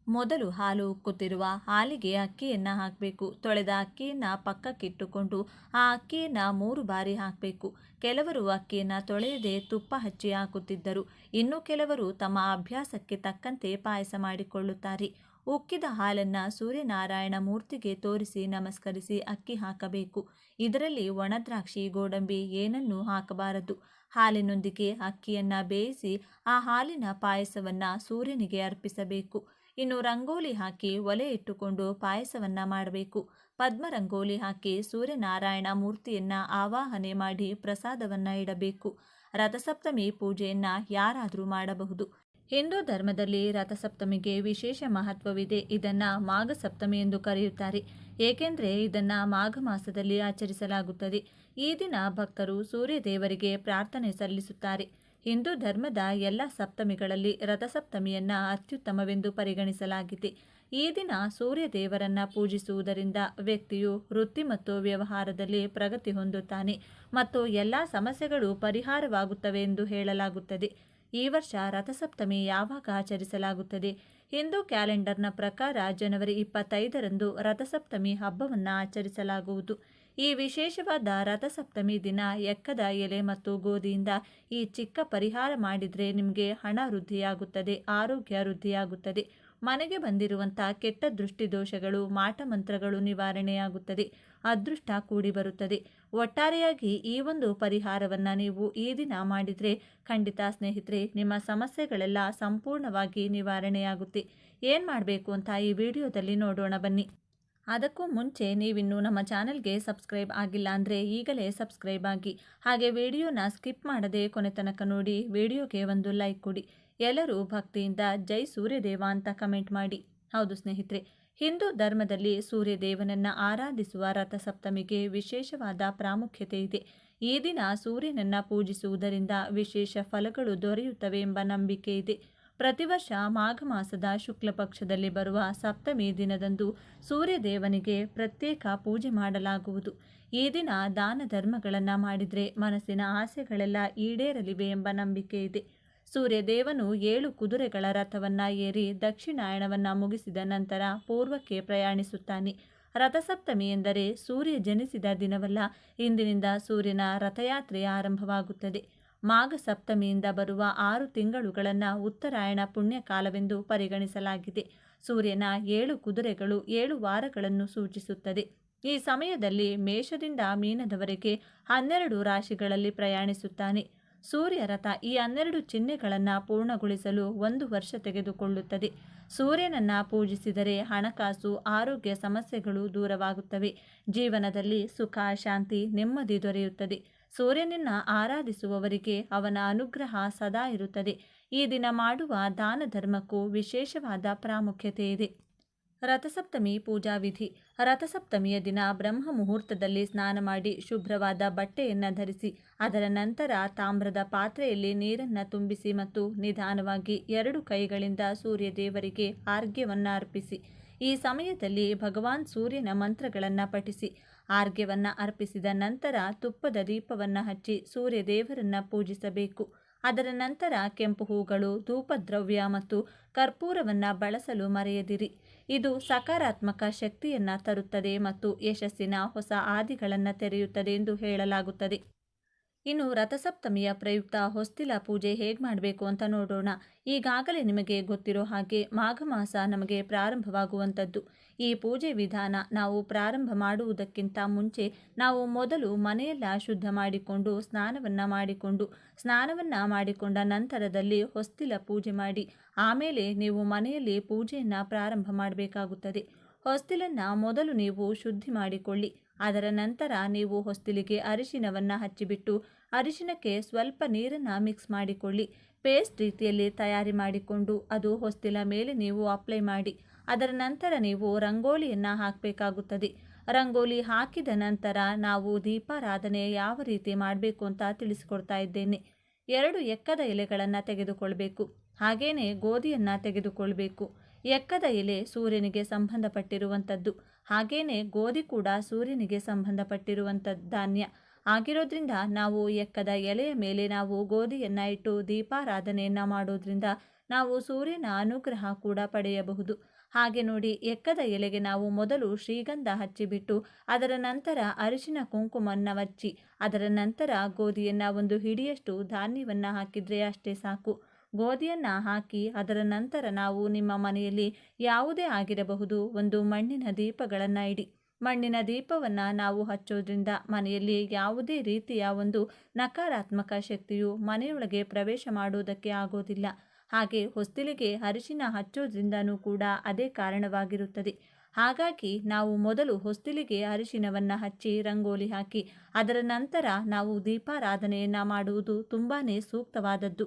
ಮೊದಲು ಹಾಲು ಉಕ್ಕುತ್ತಿರುವ ಹಾಲಿಗೆ ಅಕ್ಕಿಯನ್ನು ಹಾಕಬೇಕು. ತೊಳೆದ ಅಕ್ಕಿಯನ್ನು ಪಕ್ಕಕ್ಕಿಟ್ಟುಕೊಂಡು ಆ ಅಕ್ಕಿಯನ್ನು ಮೂರು ಬಾರಿ ಹಾಕಬೇಕು. ಕೆಲವರು ಅಕ್ಕಿಯನ್ನು ತೊಳೆಯದೆ ತುಪ್ಪ ಹಚ್ಚಿ ಹಾಕುತ್ತಿದ್ದರು. ಇನ್ನು ಕೆಲವರು ತಮ್ಮ ಅಭ್ಯಾಸಕ್ಕೆ ತಕ್ಕಂತೆ ಪಾಯಸ ಮಾಡಿಕೊಳ್ಳುತ್ತಾರೆ. ಉಕ್ಕಿದ ಹಾಲನ್ನು ಸೂರ್ಯನಾರಾಯಣ ಮೂರ್ತಿಗೆ ತೋರಿಸಿ ನಮಸ್ಕರಿಸಿ ಅಕ್ಕಿ ಹಾಕಬೇಕು. ಇದರಲ್ಲಿ ಒಣದ್ರಾಕ್ಷಿ, ಗೋಡಂಬಿ ಏನನ್ನೂ ಹಾಕಬಾರದು. ಹಾಲಿನೊಂದಿಗೆ ಅಕ್ಕಿಯನ್ನು ಬೇಯಿಸಿ ಆ ಹಾಲಿನ ಪಾಯಸವನ್ನು ಸೂರ್ಯನಿಗೆ ಅರ್ಪಿಸಬೇಕು. ಇನ್ನು ರಂಗೋಲಿ ಹಾಕಿ ಒಲೆ ಇಟ್ಟುಕೊಂಡು ಪಾಯಸವನ್ನ ಮಾಡಬೇಕು. ಪದ್ಮ ರಂಗೋಲಿ ಹಾಕಿ ಸೂರ್ಯನಾರಾಯಣ ಮೂರ್ತಿಯನ್ನ ಆವಾಹನೆ ಮಾಡಿ ಪ್ರಸಾದವನ್ನ ಇಡಬೇಕು. ರಥಸಪ್ತಮಿ ಪೂಜೆಯನ್ನು ಯಾರಾದರೂ ಮಾಡಬಹುದು. ಹಿಂದೂ ಧರ್ಮದಲ್ಲಿ ರಥಸಪ್ತಮಿಗೆ ವಿಶೇಷ ಮಹತ್ವವಿದೆ. ಇದನ್ನ ಮಾಘ ಸಪ್ತಮಿ ಎಂದು ಕರೆಯುತ್ತಾರೆ. ಏಕೆಂದರೆ ಇದನ್ನ ಮಾಘ ಮಾಸದಲ್ಲಿ ಆಚರಿಸಲಾಗುತ್ತದೆ. ಈ ದಿನ ಭಕ್ತರು ಸೂರ್ಯ ದೇವರಿಗೆ ಪ್ರಾರ್ಥನೆ ಸಲ್ಲಿಸುತ್ತಾರೆ. ಹಿಂದೂ ಧರ್ಮದ ಎಲ್ಲ ಸಪ್ತಮಿಗಳಲ್ಲಿ ರಥಸಪ್ತಮಿಯನ್ನ ಅತ್ಯುತ್ತಮವೆಂದು ಪರಿಗಣಿಸಲಾಗಿದೆ. ಈ ದಿನ ಸೂರ್ಯ ದೇವರನ್ನ ಪೂಜಿಸುವುದರಿಂದ ವ್ಯಕ್ತಿಯು ವೃತ್ತಿ ಮತ್ತು ವ್ಯವಹಾರದಲ್ಲಿ ಪ್ರಗತಿ ಹೊಂದುತ್ತಾನೆ ಮತ್ತು ಎಲ್ಲ ಸಮಸ್ಯೆಗಳು ಪರಿಹಾರವಾಗುತ್ತವೆ ಎಂದು ಹೇಳಲಾಗುತ್ತದೆ. ಈ ವರ್ಷ ರಥಸಪ್ತಮಿ ಯಾವಾಗ ಆಚರಿಸಲಾಗುತ್ತದೆ ಹಿಂದೂ ಕ್ಯಾಲೆಂಡರ್ನ ಪ್ರಕಾರ ಜನವರಿ ಇಪ್ಪತ್ತೈದರಂದು ರಥಸಪ್ತಮಿ ಹಬ್ಬವನ್ನು ಆಚರಿಸಲಾಗುವುದು. ಈ ವಿಶೇಷವಾದ ರಥಸಪ್ತಮಿ ದಿನ ಎಕ್ಕದ ಎಲೆ ಮತ್ತು ಗೋಧಿಯಿಂದ ಈ ಚಿಕ್ಕ ಪರಿಹಾರ ಮಾಡಿದರೆ ನಿಮಗೆ ಹಣ ವೃದ್ಧಿಯಾಗುತ್ತದೆ, ಆರೋಗ್ಯ ವೃದ್ಧಿಯಾಗುತ್ತದೆ. ಮನೆಗೆ ಬಂದಿರುವಂಥ ಕೆಟ್ಟ ದೃಷ್ಟಿ ದೋಷಗಳು ಮಾಟಮಂತ್ರಗಳು ನಿವಾರಣೆಯಾಗುತ್ತದೆ. ಅದೃಷ್ಟ ಕೂಡಿ ಬರುತ್ತದೆ. ಒಟ್ಟಾರೆಯಾಗಿ ಈ ಒಂದು ಪರಿಹಾರವನ್ನು ನೀವು ಈ ದಿನ ಮಾಡಿದರೆ ಖಂಡಿತ ಸ್ನೇಹಿತರೆ, ನಿಮ್ಮ ಸಮಸ್ಯೆಗಳೆಲ್ಲ ಸಂಪೂರ್ಣವಾಗಿ ನಿವಾರಣೆಯಾಗುತ್ತೆ. ಏನು ಮಾಡಬೇಕು ಅಂತ ಈ ವಿಡಿಯೋದಲ್ಲಿ ನೋಡೋಣ ಬನ್ನಿ. ಅದಕ್ಕೂ ಮುಂಚೆ ನೀವಿನ್ನೂ ನಮ್ಮ ಚಾನೆಲ್ಗೆ ಸಬ್ಸ್ಕ್ರೈಬ್ ಆಗಿಲ್ಲ ಅಂದರೆ ಈಗಲೇ ಸಬ್ಸ್ಕ್ರೈಬ್ ಆಗಿ. ಹಾಗೆ ವಿಡಿಯೋನ ಸ್ಕಿಪ್ ಮಾಡದೆ ಕೊನೆ ತನಕ ನೋಡಿ, ವಿಡಿಯೋಗೆ ಒಂದು ಲೈಕ್ ಕೊಡಿ. ಎಲ್ಲರೂ ಭಕ್ತಿಯಿಂದ ಜೈ ಸೂರ್ಯದೇವ ಅಂತ ಕಮೆಂಟ್ ಮಾಡಿ. ಹೌದು ಸ್ನೇಹಿತರೆ, ಹಿಂದೂ ಧರ್ಮದಲ್ಲಿ ಸೂರ್ಯದೇವನನ್ನು ಆರಾಧಿಸುವ ರಥಸಪ್ತಮಿಗೆ ವಿಶೇಷವಾದ ಪ್ರಾಮುಖ್ಯತೆ ಇದೆ. ಈ ದಿನ ಸೂರ್ಯನನ್ನು ಪೂಜಿಸುವುದರಿಂದ ವಿಶೇಷ ಫಲಗಳು ದೊರೆಯುತ್ತವೆ ಎಂಬ ನಂಬಿಕೆ ಇದೆ. ಪ್ರತಿ ವರ್ಷ ಮಾಘ ಮಾಸದ ಶುಕ್ಲ ಪಕ್ಷದಲ್ಲಿ ಬರುವ ಸಪ್ತಮಿ ದಿನದಂದು ಸೂರ್ಯದೇವನಿಗೆ ಪ್ರತ್ಯೇಕ ಪೂಜೆ ಮಾಡಲಾಗುವುದು. ಈ ದಿನ ದಾನ ಧರ್ಮಗಳನ್ನು ಮಾಡಿದರೆ ಮನಸ್ಸಿನ ಆಸೆಗಳೆಲ್ಲ ಈಡೇರಲಿವೆ ಎಂಬ ನಂಬಿಕೆ ಇದೆ. ಸೂರ್ಯದೇವನು ಏಳು ಕುದುರೆಗಳ ರಥವನ್ನ ಏರಿ ದಕ್ಷಿಣಾಯಣವನ್ನ ಮುಗಿಸಿದ ನಂತರ ಪೂರ್ವಕ್ಕೆ ಪ್ರಯಾಣಿಸುತ್ತಾನೆ. ರಥಸಪ್ತಮಿ ಎಂದರೆ ಸೂರ್ಯ ಜನಿಸಿದ ದಿನವಲ್ಲ, ಇಂದಿನಿಂದ ಸೂರ್ಯನ ರಥಯಾತ್ರೆ ಆರಂಭವಾಗುತ್ತದೆ. ಮಾಘ ಸಪ್ತಮಿಯಿಂದ ಬರುವ ಆರು ತಿಂಗಳುಗಳನ್ನು ಉತ್ತರಾಯಣ ಪುಣ್ಯಕಾಲವೆಂದು ಪರಿಗಣಿಸಲಾಗಿದೆ. ಸೂರ್ಯನ ಏಳು ಕುದುರೆಗಳು ಏಳು ವಾರಗಳನ್ನು ಸೂಚಿಸುತ್ತದೆ. ಈ ಸಮಯದಲ್ಲಿ ಮೇಷದಿಂದ ಮೀನದವರೆಗೆ ಹನ್ನೆರಡು ರಾಶಿಗಳಲ್ಲಿ ಪ್ರಯಾಣಿಸುತ್ತಾನೆ. ಸೂರ್ಯ ರಥ ಈ ಹನ್ನೆರಡು ಚಿಹ್ನೆಗಳನ್ನು ಪೂರ್ಣಗೊಳಿಸಲು ಒಂದು ವರ್ಷ ತೆಗೆದುಕೊಳ್ಳುತ್ತದೆ. ಸೂರ್ಯನನ್ನ ಪೂಜಿಸಿದರೆ ಹಣಕಾಸು, ಆರೋಗ್ಯ ಸಮಸ್ಯೆಗಳು ದೂರವಾಗುತ್ತವೆ. ಜೀವನದಲ್ಲಿ ಸುಖ, ಶಾಂತಿ ನೆಮ್ಮದಿ ದೊರೆಯುತ್ತದೆ. ಸೂರ್ಯನನ್ನ ಆರಾಧಿಸುವವರಿಗೆ ಅವನ ಅನುಗ್ರಹ ಸದಾ ಇರುತ್ತದೆ. ಈ ದಿನ ಮಾಡುವ ದಾನ ಧರ್ಮಕ್ಕೂ ವಿಶೇಷವಾದ ಪ್ರಾಮುಖ್ಯತೆ ಇದೆ. ರಥಸಪ್ತಮಿ ಪೂಜಾ ವಿಧಿ ರಥಸಪ್ತಮಿಯ ದಿನ ಬ್ರಹ್ಮ ಮುಹೂರ್ತದಲ್ಲಿ ಸ್ನಾನ ಮಾಡಿ ಶುಭ್ರವಾದ ಬಟ್ಟೆಯನ್ನು ಧರಿಸಿ, ಅದರ ನಂತರ ತಾಮ್ರದ ಪಾತ್ರೆಯಲ್ಲಿ ನೀರನ್ನು ತುಂಬಿಸಿ ಮತ್ತು ನಿಧಾನವಾಗಿ ಎರಡು ಕೈಗಳಿಂದ ಸೂರ್ಯ ದೇವರಿಗೆ ಆರ್ಘ್ಯವನ್ನು ಅರ್ಪಿಸಿ. ಈ ಸಮಯದಲ್ಲಿ ಭಗವಾನ್ ಸೂರ್ಯನ ಮಂತ್ರಗಳನ್ನು ಪಠಿಸಿ, ಆರ್ಘ್ಯವನ್ನು ಅರ್ಪಿಸಿದ ನಂತರ ತುಪ್ಪದ ದೀಪವನ್ನು ಹಚ್ಚಿ ಸೂರ್ಯ ದೇವರನ್ನು ಪೂಜಿಸಬೇಕು. ಅದರ ನಂತರ ಕೆಂಪು ಹೂಗಳು, ಧೂಪದ್ರವ್ಯ ಮತ್ತು ಕರ್ಪೂರವನ್ನು ಬಳಸಲು ಮರೆಯದಿರಿ. ಇದು ಸಕಾರಾತ್ಮಕ ಶಕ್ತಿಯನ್ನು ತರುತ್ತದೆ ಮತ್ತು ಯಶಸ್ಸಿನ ಹೊಸ ಆದಿಗಳನ್ನು ತೆರೆಯುತ್ತದೆ ಎಂದು ಹೇಳಲಾಗುತ್ತದೆ. ಇನ್ನು ರಥಸಪ್ತಮಿಯ ಪ್ರಯುಕ್ತ ಹೊಸ್ತಿಲ ಪೂಜೆ ಹೇಗೆ ಮಾಡಬೇಕು ಅಂತ ನೋಡೋಣ. ಈಗಾಗಲೇ ನಿಮಗೆ ಗೊತ್ತಿರೋ ಹಾಗೆ ಮಾಘ ಮಾಸ ನಮಗೆ ಪ್ರಾರಂಭವಾಗುವಂಥದ್ದು. ಈ ಪೂಜೆ ವಿಧಾನ ನಾವು ಪ್ರಾರಂಭ ಮಾಡುವುದಕ್ಕಿಂತ ಮುಂಚೆ ನಾವು ಮೊದಲು ಮನೆಯೆಲ್ಲ ಶುದ್ಧ ಮಾಡಿಕೊಂಡು ಸ್ನಾನವನ್ನು ಮಾಡಿಕೊಂಡು, ಸ್ನಾನವನ್ನು ಮಾಡಿಕೊಂಡ ನಂತರದಲ್ಲಿ ಹೊಸ್ತಿಲ ಪೂಜೆ ಮಾಡಿ, ಆಮೇಲೆ ನೀವು ಮನೆಯಲ್ಲಿ ಪೂಜೆಯನ್ನು ಪ್ರಾರಂಭ ಮಾಡಬೇಕಾಗುತ್ತದೆ. ಹೊಸ್ತಿಲನ್ನು ಮೊದಲು ನೀವು ಶುದ್ಧಿ ಮಾಡಿಕೊಳ್ಳಿ. ಅದರ ನಂತರ ನೀವು ಹೊಸ್ತಿಲಿಗೆ ಅರಿಶಿನವನ್ನು ಹಚ್ಚಿಬಿಟ್ಟು ಅರಿಶಿನಕ್ಕೆ ಸ್ವಲ್ಪ ನೀರನ್ನು ಮಿಕ್ಸ್ ಮಾಡಿಕೊಳ್ಳಿ. ಪೇಸ್ಟ್ ರೀತಿಯಲ್ಲಿ ತಯಾರಿ ಮಾಡಿಕೊಂಡು ಅದು ಹೊಸ್ತಿಲ ಮೇಲೆ ನೀವು ಅಪ್ಲೈ ಮಾಡಿ. ಅದರ ನಂತರ ನೀವು ರಂಗೋಲಿಯನ್ನು ಹಾಕಬೇಕಾಗುತ್ತದೆ. ರಂಗೋಲಿ ಹಾಕಿದ ನಂತರ ನಾವು ದೀಪಾರಾಧನೆ ಯಾವ ರೀತಿ ಮಾಡಬೇಕು ಅಂತ ತಿಳಿಸಿಕೊಡ್ತಾ ಇದ್ದೇನೆ. ಎರಡು ಎಕ್ಕದ ಎಲೆಗಳನ್ನು ತೆಗೆದುಕೊಳ್ಬೇಕು. ಹಾಗೆಯೇ ಗೋಧಿಯನ್ನು ತೆಗೆದುಕೊಳ್ಬೇಕು. ಎಕ್ಕದ ಎಲೆ ಸೂರ್ಯನಿಗೆ ಸಂಬಂಧಪಟ್ಟಿರುವಂಥದ್ದು ಹಾಗೇನೆ ಗೋಧಿ ಕೂಡ ಸೂರ್ಯನಿಗೆ ಸಂಬಂಧಪಟ್ಟಿರುವಂಥ ಧಾನ್ಯ ಆಗಿರೋದ್ರಿಂದ ನಾವು ಎಕ್ಕದ ಎಲೆಯ ಮೇಲೆ ನಾವು ಗೋಧಿಯನ್ನು ಇಟ್ಟು ದೀಪಾರಾಧನೆಯನ್ನು ಮಾಡೋದ್ರಿಂದ ನಾವು ಸೂರ್ಯನ ಅನುಗ್ರಹ ಕೂಡ ಪಡೆಯಬಹುದು. ಹಾಗೆ ನೋಡಿ ಎಕ್ಕದ ಎಲೆಗೆ ನಾವು ಮೊದಲು ಶ್ರೀಗಂಧ ಹಚ್ಚಿಬಿಟ್ಟು ಅದರ ನಂತರ ಅರಿಶಿನ ಕುಂಕುಮವನ್ನು ಹಚ್ಚಿ ಅದರ ನಂತರ ಗೋಧಿಯನ್ನು ಒಂದು ಹಿಡಿಯಷ್ಟು ಧಾನ್ಯವನ್ನು ಹಾಕಿದರೆ ಅಷ್ಟೇ ಸಾಕು. ಗೋಧಿಯನ್ನು ಹಾಕಿ ಅದರ ನಂತರ ನಾವು ನಿಮ್ಮ ಮನೆಯಲ್ಲಿ ಯಾವುದೇ ಆಗಿರಬಹುದು, ಒಂದು ಮಣ್ಣಿನ ದೀಪಗಳನ್ನು ಇಡಿ. ಮಣ್ಣಿನ ದೀಪವನ್ನು ನಾವು ಹಚ್ಚೋದ್ರಿಂದ ಮನೆಯಲ್ಲಿ ಯಾವುದೇ ರೀತಿಯ ಒಂದು ನಕಾರಾತ್ಮಕ ಶಕ್ತಿಯು ಮನೆಯೊಳಗೆ ಪ್ರವೇಶ ಮಾಡುವುದಕ್ಕೆ ಆಗೋದಿಲ್ಲ. ಹಾಗೆ ಹೊಸ್ತಿಲಿಗೆ ಅರಿಶಿನ ಹಚ್ಚೋದ್ರಿಂದನೂ ಕೂಡ ಅದೇ ಕಾರಣವಾಗಿರುತ್ತದೆ. ಹಾಗಾಗಿ ನಾವು ಮೊದಲು ಹೊಸ್ತಿಲಿಗೆ ಅರಿಶಿನವನ್ನು ಹಚ್ಚಿ ರಂಗೋಲಿ ಹಾಕಿ, ಅದರ ನಂತರ ನಾವು ದೀಪಾರಾಧನೆಯನ್ನು ಮಾಡುವುದು ತುಂಬಾ ಸೂಕ್ತವಾದದ್ದು.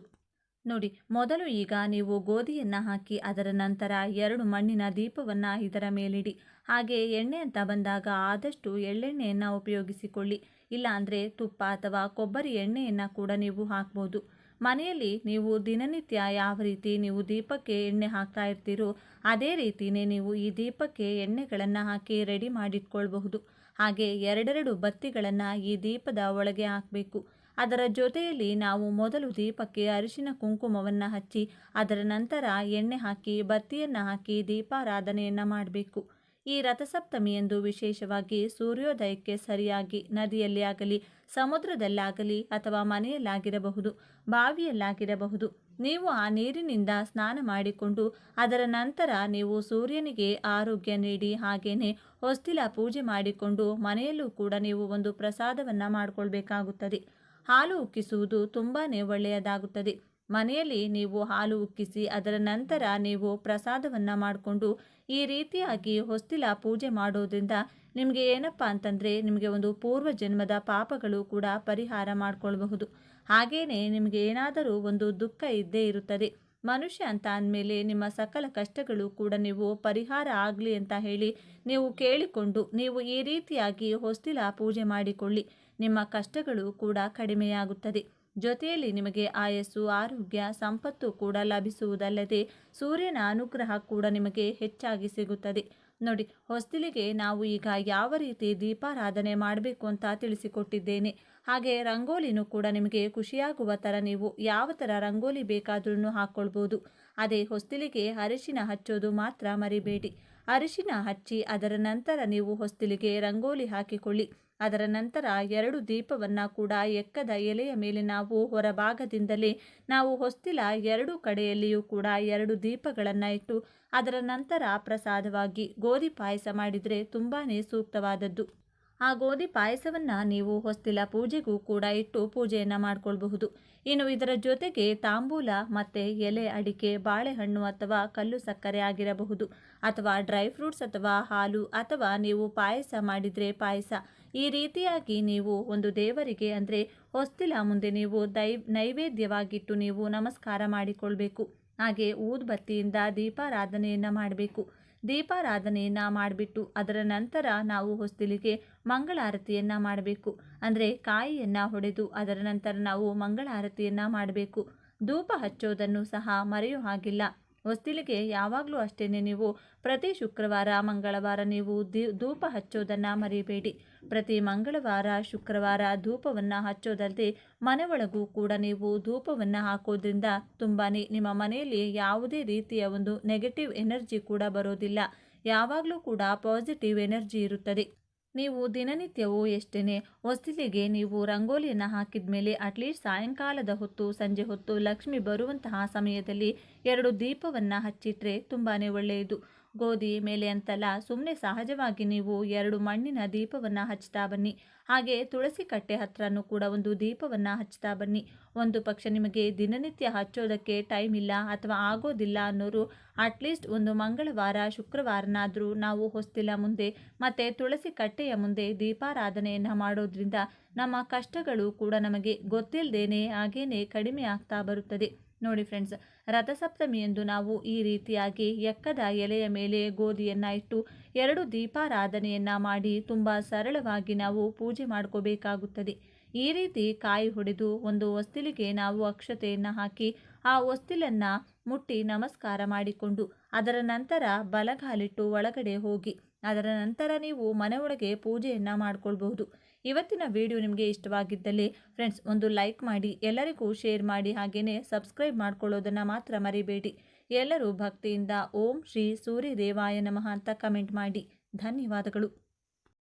ನೋಡಿ, ಮೊದಲು ಈಗ ನೀವು ಗೋಧಿಯನ್ನು ಹಾಕಿ ಅದರ ನಂತರ ಎರಡು ಮಣ್ಣಿನ ದೀಪವನ್ನು ಇದರ ಮೇಲಿಡಿ. ಹಾಗೆ ಎಣ್ಣೆ ಅಂತ ಬಂದಾಗ ಆದಷ್ಟು ಎಳ್ಳೆಣ್ಣೆಯನ್ನು ಉಪಯೋಗಿಸಿಕೊಳ್ಳಿ. ಇಲ್ಲಾಂದರೆ ತುಪ್ಪ ಅಥವಾ ಕೊಬ್ಬರಿ ಎಣ್ಣೆಯನ್ನು ಕೂಡ ನೀವು ಹಾಕ್ಬೋದು. ಮನೆಯಲ್ಲಿ ನೀವು ದಿನನಿತ್ಯ ಯಾವ ರೀತಿ ನೀವು ದೀಪಕ್ಕೆ ಎಣ್ಣೆ ಹಾಕ್ತಾ ಇರ್ತೀರೋ, ಅದೇ ರೀತಿಯೇ ನೀವು ಈ ದೀಪಕ್ಕೆ ಎಣ್ಣೆಗಳನ್ನು ಹಾಕಿ ರೆಡಿ ಮಾಡಿಟ್ಕೊಳ್ಬಹುದು. ಹಾಗೆ ಎರಡೆರಡು ಬತ್ತಿಗಳನ್ನು ಈ ದೀಪದ ಒಳಗೆ ಹಾಕಬೇಕು. ಅದರ ಜೊತೆಯಲ್ಲಿ ನಾವು ಮೊದಲು ದೀಪಕ್ಕೆ ಅರಿಶಿನ ಕುಂಕುಮವನ್ನು ಹಚ್ಚಿ, ಅದರ ನಂತರ ಎಣ್ಣೆ ಹಾಕಿ, ಬತ್ತಿಯನ್ನು ಹಾಕಿ ದೀಪಾರಾಧನೆಯನ್ನು ಮಾಡಬೇಕು. ಈ ರಥಸಪ್ತಮಿಯಂದು ವಿಶೇಷವಾಗಿ ಸೂರ್ಯೋದಯಕ್ಕೆ ಸರಿಯಾಗಿ ನದಿಯಲ್ಲಿ ಆಗಲಿ, ಸಮುದ್ರದಲ್ಲಾಗಲಿ ಅಥವಾ ಮನೆಯಲ್ಲಾಗಿರಬಹುದು, ಬಾವಿಯಲ್ಲಾಗಿರಬಹುದು, ನೀವು ಆ ನೀರಿನಿಂದ ಸ್ನಾನ ಮಾಡಿಕೊಂಡು, ಅದರ ನಂತರ ನೀವು ಸೂರ್ಯನಿಗೆ ಆರೋಗ್ಯ ನೀಡಿ, ಹಾಗೇನೆ ಹೊಸ್ತಿಲ ಪೂಜೆ ಮಾಡಿಕೊಂಡು ಮನೆಯಲ್ಲೂ ಕೂಡ ನೀವು ಒಂದು ಪ್ರಸಾದವನ್ನು ಮಾಡಿಕೊಳ್ಬೇಕಾಗುತ್ತದೆ. ಹಾಲು ಉಕ್ಕಿಸುವುದು ತುಂಬಾ ಒಳ್ಳೆಯದಾಗುತ್ತದೆ. ಮನೆಯಲ್ಲಿ ನೀವು ಹಾಲು ಉಕ್ಕಿಸಿ ಅದರ ನಂತರ ನೀವು ಪ್ರಸಾದವನ್ನು ಮಾಡಿಕೊಂಡು ಈ ರೀತಿಯಾಗಿ ಹೊಸ್ತಿಲ ಪೂಜೆ ಮಾಡೋದ್ರಿಂದ ನಿಮಗೆ ಏನಪ್ಪ ಅಂತಂದರೆ ನಿಮಗೆ ಒಂದು ಪೂರ್ವ ಜನ್ಮದ ಪಾಪಗಳು ಕೂಡ ಪರಿಹಾರ ಮಾಡಿಕೊಳ್ಬಹುದು. ಹಾಗೆಯೇ ನಿಮಗೆ ಏನಾದರೂ ಒಂದು ದುಃಖ ಇದ್ದೇ ಇರುತ್ತದೆ. ಮನುಷ್ಯ ಅಂತ ಅಂದಮೇಲೆ ನಿಮ್ಮ ಸಕಲ ಕಷ್ಟಗಳು ಕೂಡ ನೀವು ಪರಿಹಾರ ಆಗಲಿ ಅಂತ ಹೇಳಿ ನೀವು ಕೇಳಿಕೊಂಡು ನೀವು ಈ ರೀತಿಯಾಗಿ ಹೊಸ್ತಿಲ ಪೂಜೆ ಮಾಡಿಕೊಳ್ಳಿ. ನಿಮ್ಮ ಕಷ್ಟಗಳು ಕೂಡ ಕಡಿಮೆಯಾಗುತ್ತದೆ. ಜೊತೆಯಲ್ಲಿ ನಿಮಗೆ ಆಯಸ್ಸು, ಆರೋಗ್ಯ, ಸಂಪತ್ತು ಕೂಡ ಲಭಿಸುವುದಲ್ಲದೆ ಸೂರ್ಯನ ಅನುಗ್ರಹ ಕೂಡ ನಿಮಗೆ ಹೆಚ್ಚಾಗಿ ಸಿಗುತ್ತದೆ. ನೋಡಿ, ಹೊಸ್ತಿಲಿಗೆ ನಾವು ಈಗ ಯಾವ ರೀತಿ ದೀಪಾರಾಧನೆ ಮಾಡಬೇಕು ಅಂತ ತಿಳಿಸಿಕೊಟ್ಟಿದ್ದೇನೆ. ಹಾಗೆ ರಂಗೋಲಿನೂ ಕೂಡ ನಿಮಗೆ ಖುಷಿಯಾಗುವ ಥರ ನೀವು ಯಾವ ಥರ ರಂಗೋಲಿ ಬೇಕಾದ್ರೂ ಹಾಕ್ಕೊಳ್ಬೋದು. ಅದೇ ಹೊಸ್ತಿಲಿಗೆ ಅರಿಶಿನ ಹಚ್ಚೋದು ಮಾತ್ರ ಮರಿಬೇಡಿ. ಅರಿಶಿನ ಹಚ್ಚಿ ಅದರ ನಂತರ ನೀವು ಹೊಸ್ತಿಲಿಗೆ ರಂಗೋಲಿ ಹಾಕಿಕೊಳ್ಳಿ. ಅದರ ನಂತರ ಎರಡು ದೀಪವನ್ನು ಕೂಡ ಎಕ್ಕದ ಎಲೆಯ ಮೇಲೆ ನಾವು ಹೊರಭಾಗದಿಂದಲೇ, ನಾವು ಹೊಸ್ತಿಲ ಎರಡು ಕಡೆಯಲ್ಲಿಯೂ ಕೂಡ ಎರಡು ದೀಪಗಳನ್ನು ಇಟ್ಟು, ಅದರ ನಂತರ ಪ್ರಸಾದವಾಗಿ ಗೋಧಿ ಪಾಯಸ ಮಾಡಿದರೆ ತುಂಬಾ ಸೂಕ್ತವಾದದ್ದು. ಆ ಗೋಧಿ ಪಾಯಸವನ್ನು ನೀವು ಹೊಸ್ತಿಲ ಪೂಜೆಗೂ ಕೂಡ ಇಟ್ಟು ಪೂಜೆಯನ್ನು ಮಾಡಿಕೊಳ್ಬಹುದು. ಇನ್ನು ಇದರ ಜೊತೆಗೆ ತಾಂಬೂಲ ಮತ್ತು ಎಲೆ ಅಡಿಕೆ, ಬಾಳೆಹಣ್ಣು ಅಥವಾ ಕಲ್ಲು ಸಕ್ಕರೆ ಆಗಿರಬಹುದು. ಅಥವಾ ಡ್ರೈ ಫ್ರೂಟ್ಸ್ ಅಥವಾ ಹಾಲು ಅಥವಾ ನೀವು ಪಾಯಸ ಮಾಡಿದರೆ ಪಾಯಸ. ಈ ರೀತಿಯಾಗಿ ನೀವು ಒಂದು ದೇವರಿಗೆ ಅಂದರೆ ಹೊಸ್ತಿಲ ಮುಂದೆ ನೀವು ದೈ, ನೈವೇದ್ಯವಾಗಿಟ್ಟು ನೀವು ನಮಸ್ಕಾರ ಮಾಡಿಕೊಳ್ಬೇಕು. ಹಾಗೆ ಊದ್ಬತ್ತಿಯಿಂದ ದೀಪಾರಾಧನೆಯನ್ನು ಮಾಡಬೇಕು. ದೀಪಾರಾಧನೆಯನ್ನು ಮಾಡಿಬಿಟ್ಟು ಅದರ ನಂತರ ನಾವು ಹೊಸ್ತಿಲಿಗೆ ಮಂಗಳಾರತಿಯನ್ನು ಮಾಡಬೇಕು. ಅಂದರೆ ಕಾಯಿಯನ್ನು ಹೊಡೆದು ಅದರ ನಂತರ ನಾವು ಮಂಗಳಾರತಿಯನ್ನು ಮಾಡಬೇಕು. ಧೂಪ ಹಚ್ಚೋದನ್ನು ಸಹ ಮರೆಯೋ ಹಾಗಿಲ್ಲ. ಹೊಸ್ತಿಲಿಗೆ ಯಾವಾಗಲೂ ಅಷ್ಟೇ ನೀವು ಪ್ರತಿ ಶುಕ್ರವಾರ, ಮಂಗಳವಾರ ನೀವು ದೀ ಧೂಪ ಹಚ್ಚೋದನ್ನು ಮರಿಬೇಡಿ. ಪ್ರತಿ ಮಂಗಳವಾರ, ಶುಕ್ರವಾರ ಧೂಪವನ್ನು ಹಚ್ಚೋದಲ್ಲದೆ ಮನೆ ಒಳಗೂ ಕೂಡ ನೀವು ಧೂಪವನ್ನು ಹಾಕೋದ್ರಿಂದ ತುಂಬಾ ನಿಮ್ಮ ಮನೆಯಲ್ಲಿ ಯಾವುದೇ ರೀತಿಯ ಒಂದು ನೆಗೆಟಿವ್ ಎನರ್ಜಿ ಕೂಡ ಬರೋದಿಲ್ಲ. ಯಾವಾಗಲೂ ಕೂಡ ಪಾಸಿಟಿವ್ ಎನರ್ಜಿ ಇರುತ್ತದೆ. ನೀವು ದಿನನಿತ್ಯವೂ ಎಷ್ಟೇ ಹೊಸ್ತಿಲಿಗೆ ನೀವು ರಂಗೋಲಿಯನ್ನು ಹಾಕಿದ ಮೇಲೆ ಅಟ್ಲೀಸ್ಟ್ ಸಾಯಂಕಾಲದ ಹೊತ್ತು, ಸಂಜೆ ಹೊತ್ತು ಲಕ್ಷ್ಮಿ ಬರುವಂತಹ ಸಮಯದಲ್ಲಿ ಎರಡು ದೀಪವನ್ನು ಹಚ್ಚಿಟ್ರೆ ತುಂಬಾ ಒಳ್ಳೆಯದು. ಗೋಧಿ ಮೇಲೆ ಅಂತಲ್ಲ ಸುಮ್ಮನೆ ಸಹಜವಾಗಿ ನೀವು ಎರಡು ಮಣ್ಣಿನ ದೀಪವನ್ನು ಹಚ್ತಾ ಬನ್ನಿ. ಹಾಗೆ ತುಳಸಿ ಕಟ್ಟೆ ಹತ್ರನೂ ಕೂಡ ಒಂದು ದೀಪವನ್ನು ಹಚ್ತಾ ಬನ್ನಿ. ಒಂದು ಪಕ್ಷ ನಿಮಗೆ ದಿನನಿತ್ಯ ಹಚ್ಚೋದಕ್ಕೆ ಟೈಮ್ ಇಲ್ಲ ಅಥವಾ ಆಗೋದಿಲ್ಲ ಅನ್ನೋರು ಅಟ್ಲೀಸ್ಟ್ ಒಂದು ಮಂಗಳವಾರ, ಶುಕ್ರವಾರನಾದರೂ ನಾವು ಹೊಸ್ತಿಲ ಮುಂದೆ ಮತ್ತು ತುಳಸಿ ಕಟ್ಟೆಯ ಮುಂದೆ ದೀಪಾರಾಧನೆಯನ್ನು ಮಾಡೋದ್ರಿಂದ ನಮ್ಮ ಕಷ್ಟಗಳು ಕೂಡ ನಮಗೆ ಗೊತ್ತಿಲ್ಲದೇನೆ ಹಾಗೇನೆ ಕಡಿಮೆ ಆಗ್ತಾ ಬರುತ್ತದೆ. ನೋಡಿ ಫ್ರೆಂಡ್ಸ್ ರಥಸಪ್ತಮಿಯಂದು ನಾವು ಈ ರೀತಿಯಾಗಿ ಎಕ್ಕದ ಎಲೆಯ ಮೇಲೆ ಗೋಧಿಯನ್ನು ಇಟ್ಟು ಎರಡು ದೀಪಾರಾಧನೆಯನ್ನು ಮಾಡಿ ತುಂಬ ಸರಳವಾಗಿ ನಾವು ಪೂಜೆ ಮಾಡ್ಕೋಬೇಕಾಗುತ್ತದೆ. ಈ ರೀತಿ ಕಾಯಿ ಹೊಡೆದು ಒಂದು ಹೊಸ್ತಿಲಿಗೆ ನಾವು ಅಕ್ಷತೆಯನ್ನು ಹಾಕಿ ಆ ಹೊಸ್ತಿಲನ್ನು ಮುಟ್ಟಿ ನಮಸ್ಕಾರ ಮಾಡಿಕೊಂಡು ಅದರ ನಂತರ ಬಲಗಾಲಿಟ್ಟು ಒಳಗಡೆ ಹೋಗಿ ಅದರ ನಂತರ ನೀವು ಮನೆಯೊಳಗೆ ಪೂಜೆಯನ್ನು ಮಾಡಿಕೊಳ್ಬಹುದು. ಇವತ್ತಿನ ವಿಡಿಯೋ ನಿಮಗೆ ಇಷ್ಟವಾಗಿದ್ದಲ್ಲಿ ಫ್ರೆಂಡ್ಸ್ ಒಂದು ಲೈಕ್ ಮಾಡಿ ಎಲ್ಲರಿಗೂ ಶೇರ್ ಮಾಡಿ ಹಾಗೆಯೇ ಸಬ್ಸ್ಕ್ರೈಬ್ ಮಾಡ್ಕೊಳ್ಳೋದನ್ನು ಮಾತ್ರ ಮರಿಬೇಡಿ. ಎಲ್ಲರೂ ಭಕ್ತಿಯಿಂದ ಓಂ ಶ್ರೀ ಸೂರ್ಯದೇವಾಯ ನಮಃ ಅಂತ ಕಮೆಂಟ್ ಮಾಡಿ. ಧನ್ಯವಾದಗಳು.